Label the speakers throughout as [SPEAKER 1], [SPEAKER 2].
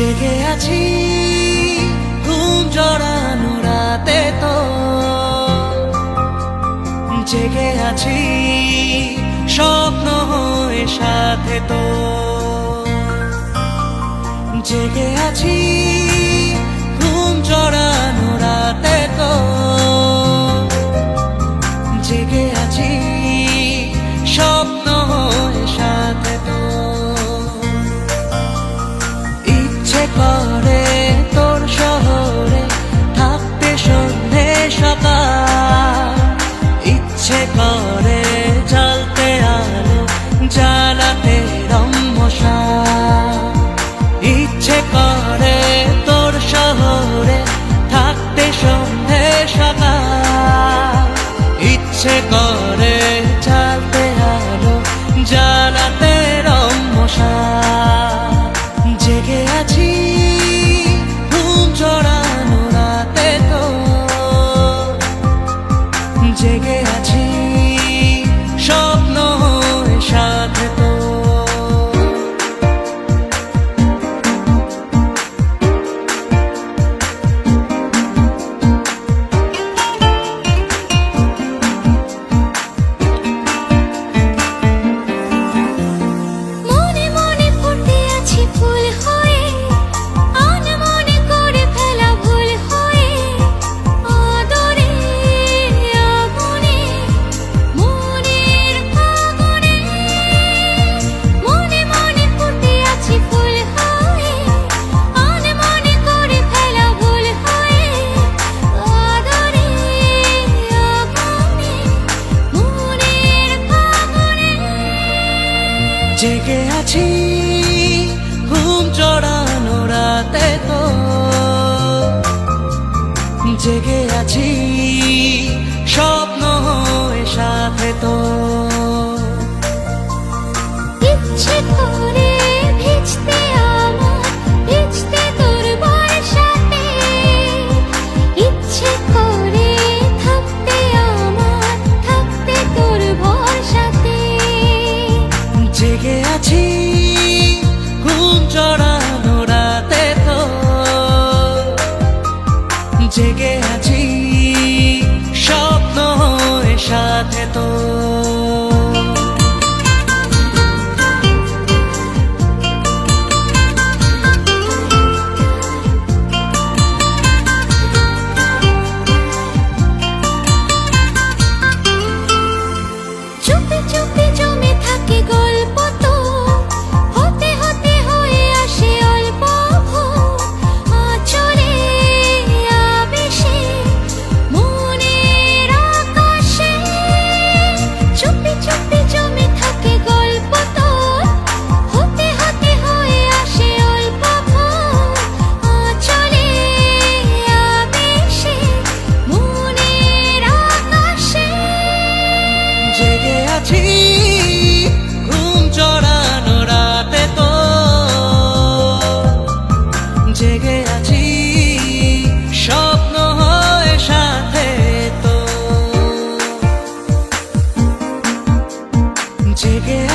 [SPEAKER 1] জেগে আছি, ঘুম জড়ানো রাতে তো। জেগে আছি, স্বপ্ন হয়ে সাথে তো। জেগে আছি, ঘুম জড়ানো রাতে তো। জেগে আছি করে তোর শহরে থাকতে সন্ধে সকাল। ইচ্ছে করে জ্বলতে আলো, জ্বালাতে রম্যসা ইচ্ছে করে তোর শহরে থাকতে সন্ধে সকাল। ইচ্ছে করে জেগে আছে। জেগে আছি ঘুম চড়ানো রাতে তো। জেগে আছি স্বপ্ন হয়ে সাথে তো।
[SPEAKER 2] 지게
[SPEAKER 1] 하지.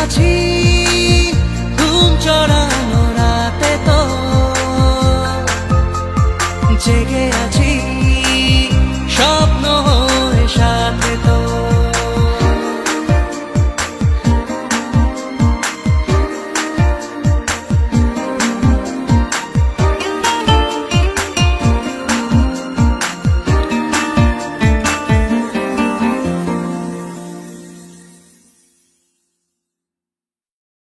[SPEAKER 1] আছি ঘুম চড়ানো রাতে তো। জেগে